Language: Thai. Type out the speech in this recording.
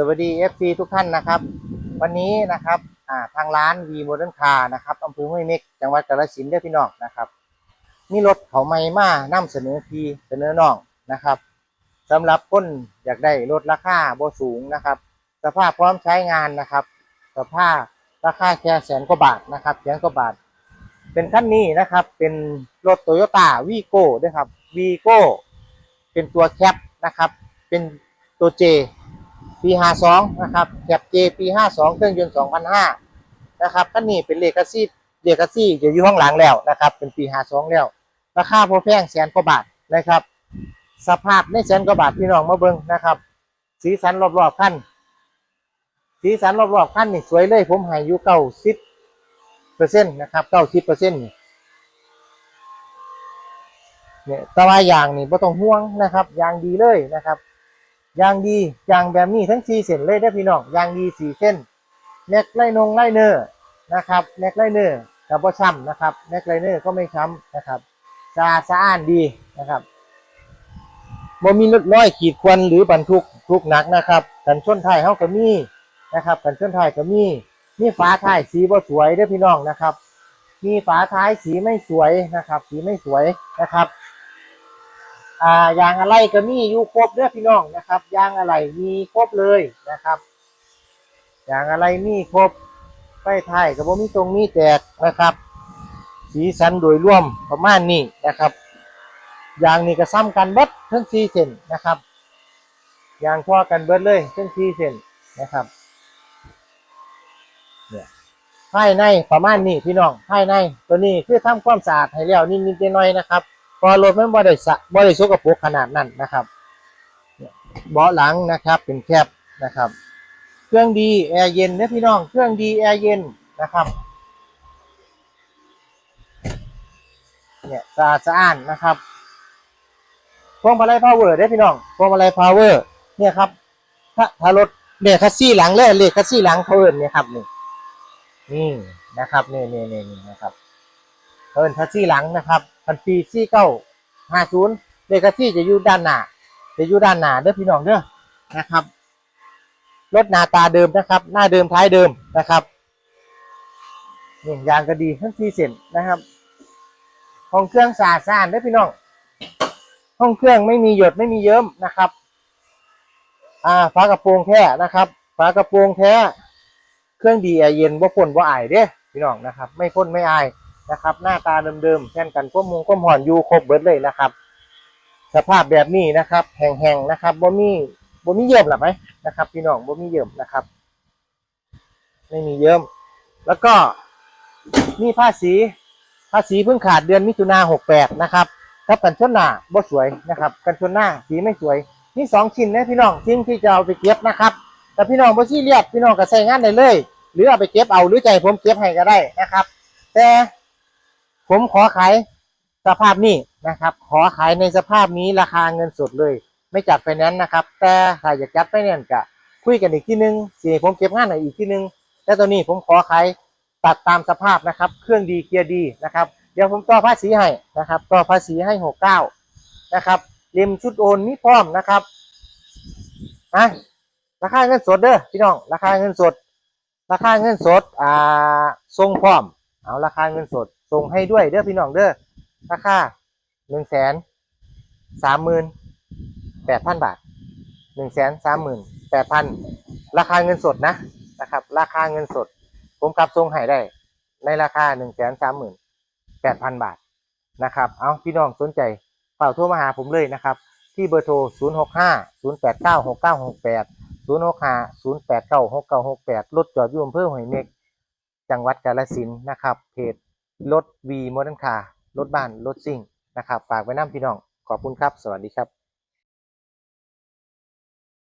สวัสดี FC ทุกท่านนะครับ วันนี้นะครับทางร้าน V Modern Car นะครับอำเภอห้วยเม็กจังหวัดกาฬสินธุ์เด้อพี่น้องนะครับมีรถเขาไม่มานำเสนอพี่เสนอน้องนะครับสำหรับคนอยากได้รถราคาบ่สูงนะครับ สภาพพร้อมใช้งานนะครับ สภาพราคาแค่แสนกว่าบาทนะครับแสนกว่าบาท เป็นคันนี้นะครับ เป็นรถโตโยต้าวีโก้ด้วยครับวีโก้เป็นตัวแคปนะครับ เป็นตัวเจ ปี52นะครับแคปเจปี52เครื่องยนต์2005นะครับคันนี้เป็นเลกาซี่เลกาซี่จะอยู่ข้างหลังแล้วนะครับ เป็นปี52แล้ว ราคาพอแพงแสนกว่าบาทนะครับ สภาพในแสนกว่าบาทพี่น้องมาเบิ่งนะครับ สีสันรอบๆคันสีสันรอบๆคันนี่สวยเลยผมให้อยู่เก้าสิบเปอร์เซ็นต์นะครับเก้าสิบเปอร์เซ็นต์เนี่ยแตะวายางนี่ไม่ต้องห่วงนะครับยางดีเลยนะครับ ยางดียางแบบนี้ทั้งสี่เส้นเลยได้พี่น้องยางดีสี่เส้นแม็กไลนงไลเนอร์นะครับแม็กไลเนอร์กับบ่ช้ำนะครับแม็กไลเนอร์ก็ไม่ช้ำนะครับสะอาดสะอ้านดีนะครับบ่มีรถน้อยขีดควันหรือบรรทุกทุกหนักนะครับกันชนท้ายเฮาก็มีนะครับกันชนท้ายก็มีมีฝาท้ายสีบ่สวยเด้อพี่น้องนะครับ มีฝาท้ายสีไม่สวยนะครับ สีไม่สวยนะครับ อ่ายางอะไรก็มีอยู่ครบเด้อพี่น้องนะครับยางอะไรมีครบเลยนะครับยางอะไรมีครบไฟท้ายก็บ่มีตรงมีแตกนะครับ สีสันโดยรวมประมาณนี้นะครับยางนี่ก็ซ้ำกันเบิดทั้งสี่เส้นนะครับยางพอกันเบิดเลยทั้งสี่เส้นนะครับเนี่ยภายในประมาณนี้พี่น้องภายในตัวนี้คือทำความสะอาดให้แล้วนิดๆน่อยๆนะครับ พอรถมันบ่ได้สะบ่ได้สกปรกขนาดนั้นนะครับเบาะหลังนะครับ เป็นแคบนะครับ เครื่องดีแอร์เย็นนะพี่น้องเครื่องดีแอร์เย็นนะครับเนี่ยสะอาดสะอ้านนะครับพวงมาลัยพาวเวอร์ได้พี่น้องพวงมาลัยพาวเวอร์เนี่ยครับถ้าถ้ารถเบรกคัสซี่หลังเลยเลขคัสซี่หลังเขาเอิญเนี่ยครับนี่นี่นะครับนี่นี่นี่นะครับเขาเอิญคัสซี่หลังนะครับ พันปีซี่เก้าห้าศูนย์เลขคัสซี่จะอยู่ด้านหน้าจะอยู่ด้านหน้าเด้อพี่น้องเด้อนะครับรถหน้าตาเดิมนะครับ หน้าเดิมท้ายเดิมนะครับนี่ยางก็ดีทั้งที่เส้นนะครับ ของเครื่องสะอาดสะอาดเด้อพี่น้องห้องเครื่องไม่มีหยดไม่มีเยิ้มนะครับ อ่าฝากระโปรงแท้นะครับฝากระโปรงแท้ เครื่องดีแอร์เย็นว่าพ่นว่าอายเด้พี่น้องนะครับ ไม่พ่นไม่อาย นะครับ หน้าตาเดิมๆแค่นกันก้มมงก้มห่อนอยู่ครบเบิดเลยนะครับ สภาพแบบนี้นะครับแห้งๆนะครับบ่มีบ่มีเยิ้มหรอไหมนะครับ พี่น้องบ่มีเยิ้มนะครับ ไม่มีเยิ้มแล้วก็นี่ภาษีภาษีเพิ่งขาดเดือนมิถุนาหกแปดนะครับครับกันชนหน้าบ่สวยนะครับ กันชนหน้าสีไม่สวย นี่สองชิ้นนะพี่น้องชิ้นที่จะเอาไปเก็บนะครับ แต่พี่น้องบ่ซี่เรียกพี่น้องก็ใส่งานได้เลย หรือเอาไปเก็บเอาหรือใจผมเก็บให้ก็ได้นะครับ แต่ ผมขอขายสภาพนี้นะครับ ขอขายในสภาพนี้ราคาเงินสดเลย ไม่จัดไฟแนนซ์นะครับ แต่ถ้าอยากจัดไฟแนนซ์ก็คุยกันอีกทีนึงสิให้ผมเก็บงานให้อีกทีนึงแต่ตอนนี้ผมขอขายตัดตามสภาพนะครับ เครื่องดีเกียร์ดีนะครับ เดี๋ยวผมต่อภาษีให้นะครับต่อภาษีให้หกเก้านะครับเล่มชุดโอนมีพร้อมนะครับนะราคาเงินสดเด้อพี่น้อง ราคาเงินสด ราคาเงินสดอ่าทรงพร้อม เอาราคาเงินสด ส่งให้ด้วยเด้อพี่น้องเด้อราคาหนึ่งแสนสามหมื่นแปดพันบาทหนึ่งแสนสามหมื่นแปดพันราคาเงินสดนะนะครับ ราคาเงินสด ผมกลับทรงให้ได้ ในราคาหนึ่งแสนสามหมื่นแปดพันบาทนะครับ เอาพี่น้องสนใจเฝ้าโทรมาหาผมเลยนะครับ ที่เบอร์โทร 0 6 5 0 8 9 6 9 6 8 0 6 5 0 8 9 6 9 6 8รถจอดอยู่อำเภอหอยเม็ก จังหวัดกาฬสินธุ์นะครับเพจ รถวีมอเตอร์คาร์รถบ้าน รถซิ่งนะครับ ฝากไว้น้ำพี่น้อง ขอบคุณครับ สวัสดีครับ